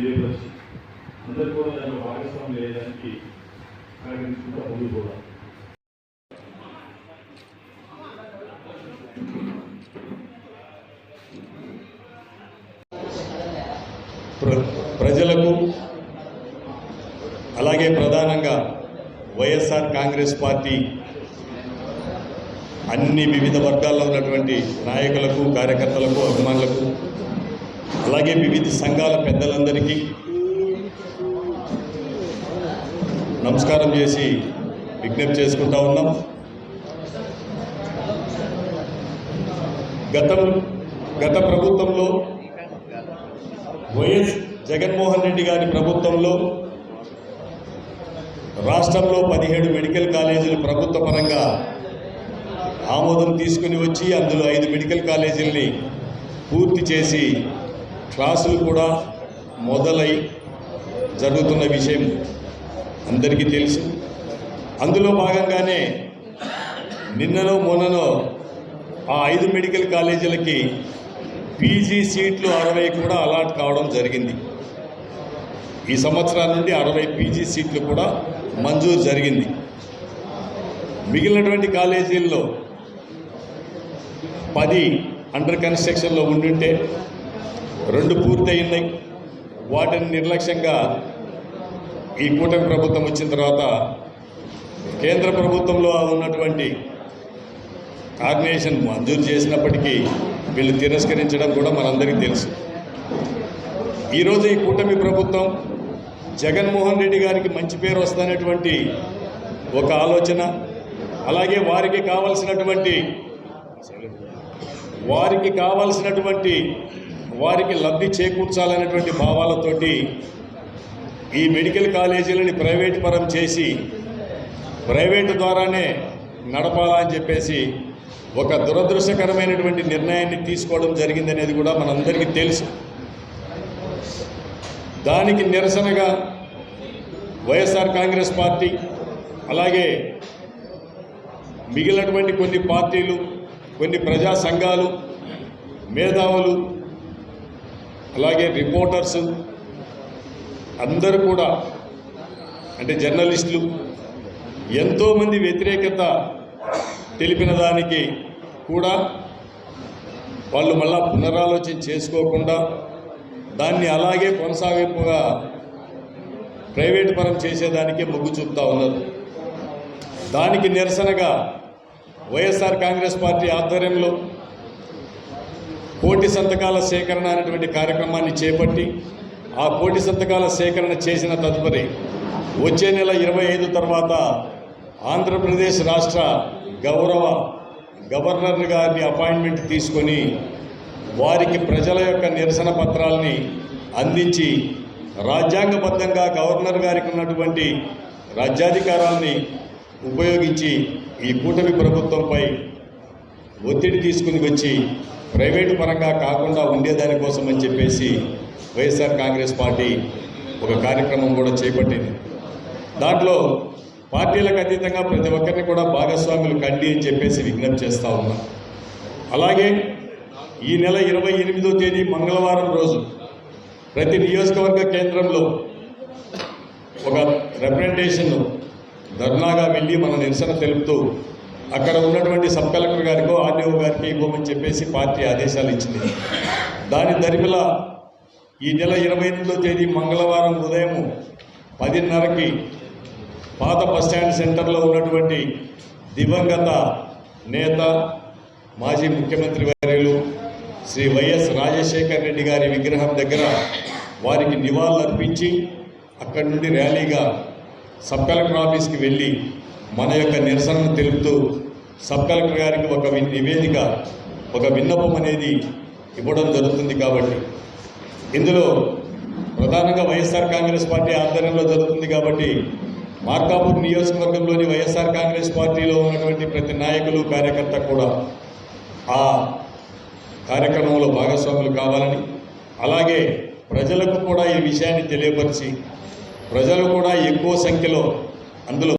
తెలియపరిచి అందరూ కూడా దాన్ని భాగస్వామ్యం చేయడానికి కార్యక్రమించుకుంటూ ముందుకు కూడా ప్రజలకు అలాగే ప్రధానంగా వైఎస్ఆర్ కాంగ్రెస్ పార్టీ అన్ని వివిధ వర్గాల్లో ఉన్నటువంటి నాయకులకు కార్యకర్తలకు అభిమానులకు అలాగే వివిధ సంఘాల పెద్దలందరికీ నమస్కారం చేసి విజ్ఞప్తి చేసుకుంటా ఉన్నాం. గతం గత ప్రభుత్వంలో వైఎస్ జగన్మోహన్ రెడ్డి గారి ప్రభుత్వంలో రాష్ట్రంలో పదిహేడు మెడికల్ కాలేజీలు ప్రభుత్వ పరంగా ఆమోదం తీసుకుని వచ్చి అందులో ఐదు మెడికల్ కాలేజీల్ని పూర్తి చేసి క్లాసులు కూడా మొదలై జరుగుతున్న విషయం అందరికీ తెలుసు. అందులో భాగంగానే నిన్నలో మొన్ననో ఆ ఐదు మెడికల్ కాలేజీలకి పీజీ సీట్లు అరవై కూడా అలాట్ కావడం జరిగింది. ఈ సంవత్సరం నుండి అరవై పీజీ సీట్లు కూడా మంజూరు జరిగింది. మిగిలినటువంటి కాలేజీల్లో పది అండర్ కన్స్ట్రక్షన్లో ఉండుంటే రెండు పూర్తయినాయి. వాటిని నిర్లక్ష్యంగా ఈ కూటమి ప్రభుత్వం వచ్చిన తర్వాత కేంద్ర ప్రభుత్వంలో ఉన్నటువంటి కార్నేషన్ మంజూరు చేసినప్పటికీ వీళ్ళు తిరస్కరించడం కూడా మనందరికీ తెలుసు. ఈరోజు ఈ కూటమి ప్రభుత్వం జగన్మోహన్ రెడ్డి గారికి మంచి పేరు వస్తున్నటువంటి ఒక ఆలోచన అలాగే వారికి కావలసినటువంటి వారికి కావలసినటువంటి వారికి లబ్ధి చేకూర్చాలనేటువంటి భావాలతోటి ఈ మెడికల్ కాలేజీలని ప్రైవేట్ పరం చేసి ప్రైవేటు ద్వారానే నడపాలని చెప్పేసి ఒక దురదృష్టకరమైనటువంటి నిర్ణయాన్ని తీసుకోవడం జరిగిందనేది కూడా మనందరికీ తెలుసు. దానికి నిరసనగా వైఎస్ఆర్ కాంగ్రెస్ పార్టీ అలాగే మిగిలినటువంటి కొన్ని పార్టీలు కొన్ని ప్రజా సంఘాలు మేధావులు అలాగే రిపోర్టర్స్ అందరూ కూడా అంటే జర్నలిస్టులు ఎంతోమంది వ్యతిరేకత తెలిపిన దానికి కూడా వాళ్ళు మళ్ళా పునరాలోచన చేసుకోకుండా దాన్ని అలాగే కొనసాగింపుగా ప్రైవేట్ పరం చేసేదానికే మొగ్గు చూపుతా ఉన్నారు. దానికి నిరసనగా వైఎస్ఆర్ కాంగ్రెస్ పార్టీ ఆధ్వర్యంలో కోటి సంతకాల సేకరణ అనేటువంటి కార్యక్రమాన్ని చేపట్టి ఆ కోటి సంతకాల సేకరణ చేసిన తదుపరి వచ్చే నెల ఇరవై ఐదు తర్వాత ఆంధ్రప్రదేశ్ రాష్ట్ర గౌరవ గవర్నర్ గారిని అపాయింట్మెంట్ తీసుకొని వారికి ప్రజల యొక్క నిరసన పత్రాలని అందించి రాజ్యాంగబద్ధంగా గవర్నర్ గారికి ఉన్నటువంటి రాజ్యాధికారాల్ని ఉపయోగించి ఈ కూటమి ప్రభుత్వంపై ఒత్తిడి తీసుకుని వచ్చి ప్రైవేటు పరంగా కాకుండా ఉండేదానికోసం అని చెప్పేసి వైఎస్ఆర్ కాంగ్రెస్ పార్టీ ఒక కార్యక్రమం కూడా చేపట్టింది. దాంట్లో పార్టీలకు అతీతంగా ప్రతి ఒక్కరిని కూడా భాగస్వాములు కండి అని చెప్పేసి విజ్ఞప్తి చేస్తూ ఉన్నా. అలాగే ఈ నెల ఇరవై ఎనిమిదో తేదీ మంగళవారం రోజు ప్రతి నియోజకవర్గ కేంద్రంలో ఒక రిప్రజెంటేషన్ ధర్నాగా వెళ్ళి మన నిరసన తెలుపుతూ అక్కడ ఉన్నటువంటి సబ్ కలెక్టర్ గారికో ఆర్డీఓ గారికి ఇవ్వమని చెప్పేసి పార్టీ ఆదేశాలు ఇచ్చింది. దాని దరిమిల ఈ నెల ఇరవై ఎనిమిదో తేదీ మంగళవారం ఉదయం పదిన్నరకి పాత బస్టాండ్ సెంటర్లో ఉన్నటువంటి దివంగత నేత మాజీ ముఖ్యమంత్రి వర్యులు శ్రీ వైఎస్ రాజశేఖర్ రెడ్డి గారి విగ్రహం దగ్గర వారికి నివాళులు అర్పించి అక్కడి నుండి ర్యాలీగా సబ్ కలెక్టర్ ఆఫీస్కి వెళ్ళి మన యొక్క నిరసనను తెలుపుతూ సబ్ కలెక్టర్ గారికి ఒక నివేదిక ఒక విన్నపం అనేది ఇవ్వడం జరుగుతుంది కాబట్టి. ఇందులో ప్రధానంగా వైఎస్ఆర్ కాంగ్రెస్ పార్టీ ఆధ్వర్యంలో జరుగుతుంది కాబట్టి మార్కాపూర్ నియోజకవర్గంలోని వైఎస్ఆర్ కాంగ్రెస్ పార్టీలో ఉన్నటువంటి ప్రతి నాయకులు కార్యకర్త కూడా ఆ కార్యక్రమంలో భాగస్వాములు కావాలని అలాగే ప్రజలకు కూడా ఈ విషయాన్ని తెలియపరిచి ప్రజలు కూడా ఎక్కువ సంఖ్యలో అందులో